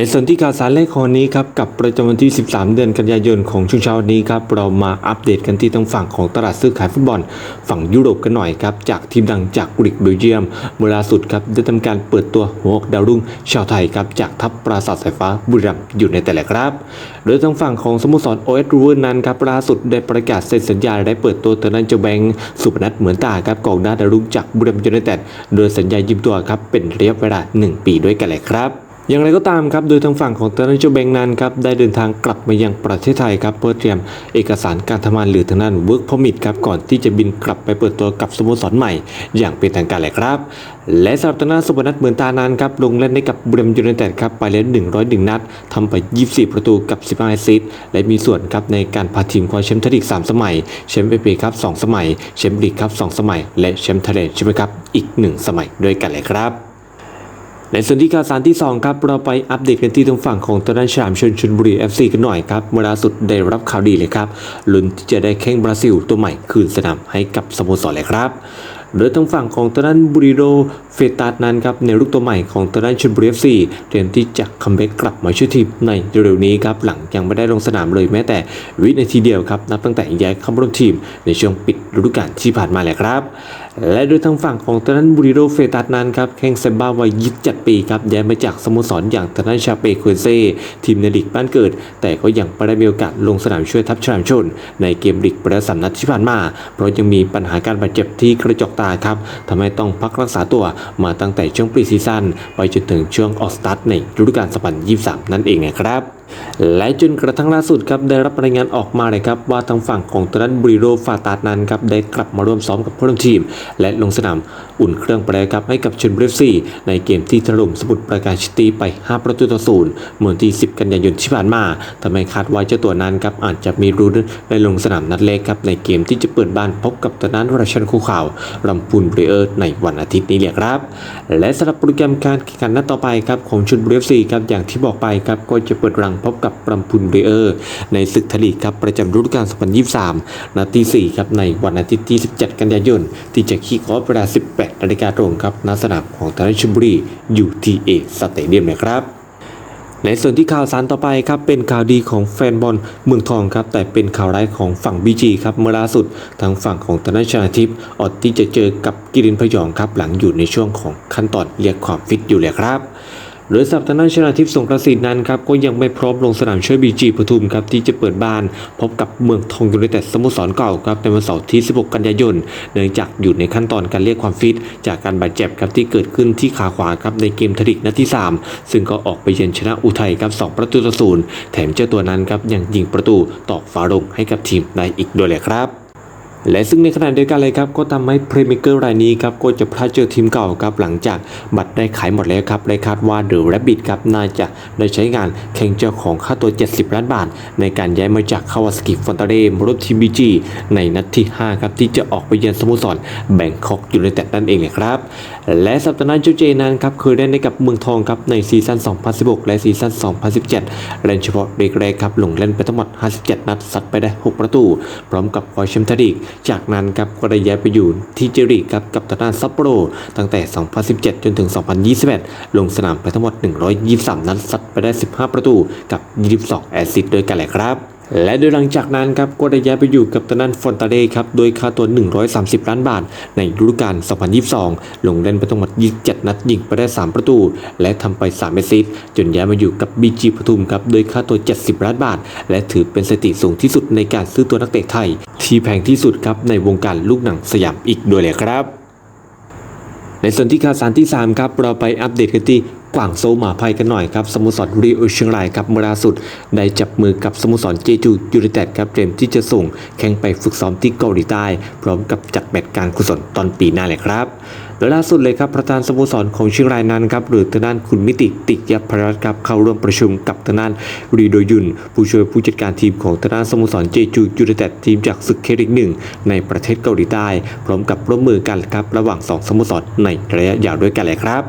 ในส่วนที่ข่าวสารเลขคอนี้ครับกับประจำวันที่ 13 เดือนกันยายนของช่วงเช้านี้ครับเรามาอัปเดตกันที่ทางฝั่งของตลาดซื้อขายฟุตบอล ฝั่งยุโรปกันหน่อยครับจากทีมดังจากกรีกเบลเยียมเมื่อล่าสุดครับได้ทำการเปิดตัวหัวอกดาวรุ่งชาวไทยครับจากทัพปราสาทสายฟ้าบุรีรัมย์อยู่ในแต่ละครับ โดยทางฝั่งของสโมสรโอเอสรูเวอร์นั้นครับล่าสุดได้ประกาศเซ็นสัญญาและได้เปิดตัวเตอร์นันเจแบงสุพนัทเหมือนตาครับกองหน้าดาวรุ่งจากบุรีรัมย์ยูไนเต็ดโดยสัญญายืมตัวครับเป็นระยะเวลา 1 ปีด้วยกันเลยครับ อย่างไรก็ตามครับโดยทางฝั่งของเตอร์นันโจเบงนั้นครับได้เดินทางกลับมายังประเทศไทยครับเพื่อเตรียมเอกสารการทำงานหรือทางด้านเวิร์กพอมิทครับก่อนที่จะบินกลับไปเปิดตัวกับสโมสรใหม่ อย่างเป็นทางการเลยครับ และสำหรับทางด้านสุพนัทเหมือนตานั้นครับลงเล่นให้กับเบรมยูไนเต็ดครับไปแล้ว101 นัดทำไป 24 ประตูกับ 15แอสซิสต์และมีส่วนครับในการพาทีมคว้าแชมป์ไทยลีก3สมัยแชมป์เอฟเอครับ2สมัยแชมป์ลีกครับ2สมัย และแชมป์ทยแลใช่ไหมครับอีก 1 สมัยด้วยกันเลยครับ ในส่วนที่ข่าวสารที่ 2 ครับ เราไปอัปเดตกันที่ทางฝั่งของตอนนั้นชามชนชนบุรี FC กันหน่อยครับเมื่อล่าสุดได้รับข่าวดีเลยครับลุ้นที่จะได้แข้งบราซิลตัวใหม่คืนสนามให้กับสโมสรเลยครับโดยทางฝั่งของตอนนั้นบุรีโรเฟตาดนั้นครับในลูกตัวใหม่ของตอนนั้นชนบุรี FC เตรียมที่จะคัมแบ็กกลับมาช่วยทีมในเร็วๆนี้ครับหลังยังไม่ได้ลงสนามเลยแม้แต่วินาทีเดียวครับนับตั้งแต่ย้ายเข้ามาร่วมทีมในช่วงปิดฤดูกาลที่ผ่านมาแหละครับ และโดยทางฝั่งของตอนนั้นบุรีโรเฟตัสนั้นครับแข้งเซมบ้าวัย27ปีครับย้ายมาจากสโมสรอย่างตอนนั้นชาเปโคเซ่ทีมในลีกบ้านเกิด แต่ก็ยังไม่ได้มีโอกาสลงสนามช่วยทัพฉลามชน ในเกมลีกประสามนัดที่ผ่านมา เพราะยังมีปัญหาการบาดเจ็บที่กระจกตาครับทำให้ต้องพักรักษาตัวมาตั้งแต่ช่วงปรีซีซั่นไปจนถึงช่วงออกสตาร์ทในฤดูกาล2023 นั่นเองนะครับ และจนกระทั่งล่าสุดครับได้รับรายงานออกมาเลยครับว่าทางฝั่งของตรันบริโรฟาตาดนั้นครับได้กลับมาร่วมซ้อมกับเพื่อนทีม และลงสนาม อุ่นเครื่องแปรครับให้กับชนบุรีซีในเกมที่ถล่มสมุทรปราการชิตีไป 5 ประตูต่อศูนย์เมื่อนที่ 10 กันยายนที่ผ่านมาทำให้คาดว่าเจ้าตัวนั้นครับอาจจะมีรุ่นในลงสนามนัดแรกครับในเกมที่จะเปิดบ้านพบกับตนันวรชันคู่ข่าวรำพูนเบรเออร์ในวันอาทิตย์นี้แหละครับ และสำหรับโปรแกรมการแข่งขันนัดต่อไปครับของชนบุรีซีครับอย่างที่บอกไปครับก็จะเปิดรังพบกับรำพูนเบรเออร์ในศึกทลีกครับประจำฤดูกาล2023 นัดที่ 4 ครับในวันอาทิตย์ที่ 17 กันยายนที่จะคิกออฟเวลา18นาฬิกาตรงครับณสนามของทางชลบุรี UTA สเตเดียมนะครับในส่วนที่ข่าวสารต่อไปครับเป็นข่าวดีของแฟนบอลเมืองทองครับแต่เป็นข่าวร้ายของฝั่งบีจีครับเมื่อล่าสุดทางฝั่งของธนชนาทิพย์อดที่จะเจอกับกิรินพยองครับหลังอยู่ในช่วงของขั้นตอนเรียกความฟิตอยู่เลยครับ โดยสัปดาห์หน้าชนาทิพย์สงกระสินนั้นครับก็ยังไม่พร้อมลงสนามช่วยบีจีปทุมครับที่จะเปิดบ้านพบกับเมืองทองยูไนเต็ดสโมสรเก่าครับในวันเสาร์ที่ 16 กันยายนเนื่องจากอยู่ในขั้นตอนการเรียกความฟิต จากการบาดเจ็บครับที่เกิดขึ้นที่ขาขวาครับในเกมทริกนัดที่ 3 ซึ่งก็ออกไปเยือนชนะอุทัยครับ2ประตูต่อศูนย์แถมเจ้าตัวนั้นครับยังยิงประตูตอกฝาลงให้กับทีมได้อีกด้วยเลยครับและซึ่งในขณะเดียวกันเลยครับก็ทำให้เพรมิเกอร์รายนี้ครับก็จะพลาดเจอทีมเก่าครับหลังจากบัตร ได้ขายหมดแล้วครับและคาดว่าเดอะแรบบิทครับน่าจะได้ใช้งานแข่งเจ้าของค่าตัว 70 ล้านบาท ในการย้ายมาจากคาวาสกิฟอนตาเรมรถทีมบีจีในนัดที่ 5 ครับ ที่จะออกไปเยือนสโมสรแบงคอกยูไนเต็ดนั่นเองนะครับ และสัปดาห์หน้าโจเจนั้นครับเคยเล่นให้กับเมืองทองครับในซีซั่น 2016 และซีซั่น 2017 เล่นเฉพาะเด็กแรกครับลงเล่นไปทั้งหมด 57 นัดซัดไปได้ 6 ประตู พร้อมกับคว้าแชมป์ทยลีกจากนั้นครับก็ได้ย้ายไปอยู่ที่เจรีกครับกับทางด้านซัปโปโรตั้งแต่ 2017 จนถึง2021 ลงสนามไปทั้งหมด 123 นัดซัดไปได้ 15 ประตูกับ 22 แอสซิสต์ด้วยกันแหละครับและโดยหลังจากนั้นครับก็ได้ย้ายไปอยู่กับตนันฟอนตาเดครับโดยค่าตัว 130 ล้านบาท ในฤดูกาล 2022 ลงเล่นไปทั้งหมด 27 นัดยิงไปได้ 3 ประตู และทำไป 3 แอสซิสต์จนย้ายมาอยู่กับบีจีปทุมครับโดยค่าตัว 70 ล้านบาท และถือเป็นสถิติสูงที่สุดในการซื้อตัวนักเตะไทย ที่แพงที่สุดครับในวงการลูกหนังสยามอีกด้วยเลยครับ ในส่วนที่ข่าวสารที่ 3 ครับ เราไปอัปเดตกันที่กวางโซหมาภัยกันหน่อยครับสโมสรรีโอเชียงรายครับเมื่อล่าสุด ได้จับมือกับสโมสรเจจูยูไนเต็ดครับเตรียมที่จะส่งแข่งไปฝึกซ้อมที่เกาหลีใต้ พร้อมกับจัดแมตช์การกุศลตอนปีหน้าเลยครับ โดยล่าสุดเลยครับประธานสโมสรของเชียงรายนั้นครับหรือทางด้านคุณมิติติยพรัตน์ครับเข้าร่วมประชุมกับทางด้านรีโดยุน ผู้ช่วยผู้จัดการทีมของทางด้านสโมสรเจจูยูไนเต็ดทีมจากศึกเคริกหนึ่งในประเทศเกาหลีใต้ พร้อมกับร่วมมือกันครับระหว่างสองสโมสรในระยะยาวด้วยกันเลยครับ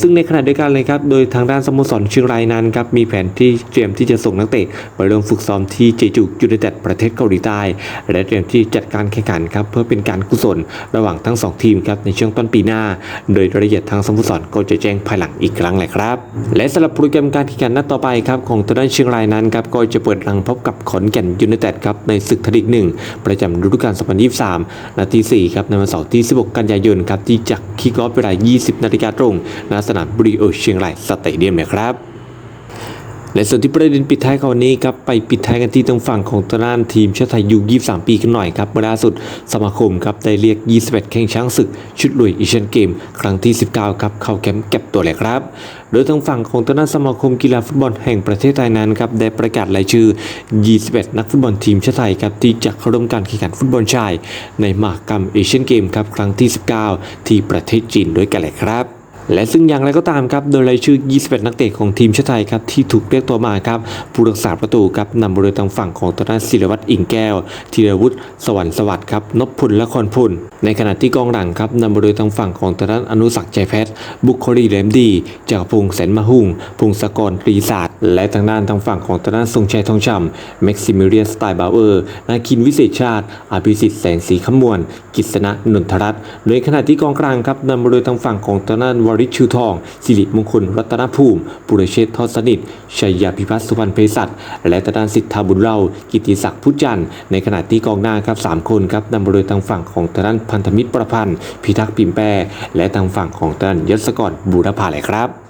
ซึ่งในขณะเดียวกันเลยครับโดยทางด้านสโมสรเชียงรายนั้นครับมีแผนที่เตรียมที่จะส่งนักเตะไปร่วมฝึกซ้อมที่เจจูยูไนเต็ดประเทศเกาหลีใต้ และเตรียมที่จัดการแข่งขันครับเพื่อเป็นการกุศลระหว่างทั้งสองทีมครับในช่วงต้นปีหน้า โดยรายละเอียดทางสโมสรก็จะแจ้งภายหลังอีกครั้งแหละครับ และสำหรับโปรแกรมการแข่งขันนัดต่อไปครับของทางด้านเชียงรายนั้นครับก็จะเปิดรังพบกับขอนแก่นยูไนเต็ดครับในศึกทลีกหนึ่งประจำฤดูกาล 2023 นาที4ครับในวันเสาร์ที่ 16 กันยายนครับที่จะคิกออฟเวลา 20 นาฬิกาตรงณสนามบริโอเชียงรายสเตเดียมนะครับและส่วนที่ประเด็นปิดท้ายของวันนี้ครับไปปิดท้ายกันที่ตรงฝั่งของตางด้านทีมชาติไทยยู23 ปีกันหน่อยครับเมื่อล่าสุดสมาคมครับได้เรียก 21 แข่งช้างศึก ชุดลุยเอเชียนเกม ครั้งที่ 19 ครับเข้าแคมป์เก็บตัวเลยครับ โดยทางฝั่งของตางด้านสมาคมกีฬาฟุตบอลแห่งประเทศไทยนั้นครับได้ประกาศรายชื่อ 21 นักฟุตบอลทีมชาติไทยครับที่จะเข้าร่วมการแข่งขันฟุตบอลชาย ในมหกรรมเอเชียนเกมครับครั้งที่ 19 ที่ประเทศจีนด้วยกันเลยครับ และซึ่งอย่างไรก็ตามครับ โดยรายชื่อ 21 นักเตะของทีมชาติไทยครับที่ถูกเรียกตัวมาครับ ผู้รักษาประตูครับนำบริเวณทางฝั่งของตนานศิรวัตรอิงแก้วธีรวุฒิสวรรค์สวัสดิ์ครับนพพลและคอนพล ในขณะที่กองหลังครับนำบริเวณทางฝั่งของตนานอนุสักใจแพทย์ บุคคลีแหลมดีจักพงษ์แสนมะฮุ่งพงศกรปรีศาสตร์ และทางด้านทางฝั่งของตนานทรงชัยทองช่ำแม็กซิมิเลียนสไตล์บาวเออร์นาคินวิเศษชาติ อภิสิทธิ์แสงสีขมวลกิษณะนนทรัตน์โดยขณะที่กองกลางครับนำบริเวณทางฝั่งของตนานวรชชูทอง สิริมงคลรัตนภูมิ ปุรเชษฐ์ทอดสนิท ชัยยาพิพัฒน์สุพรรณเพศัตและตะดานสิทธาบุญเล่า กิติศักดิ์พุทธจันทร์ในขณะที่กองหน้าครับสามคนครับนำโดยทางฝั่งของตะดานพันธมิตรประพันธ์ พิทักษ์ปิ่มแปรและทางฝั่งของตะดานยศกรบูรพาเลยครับ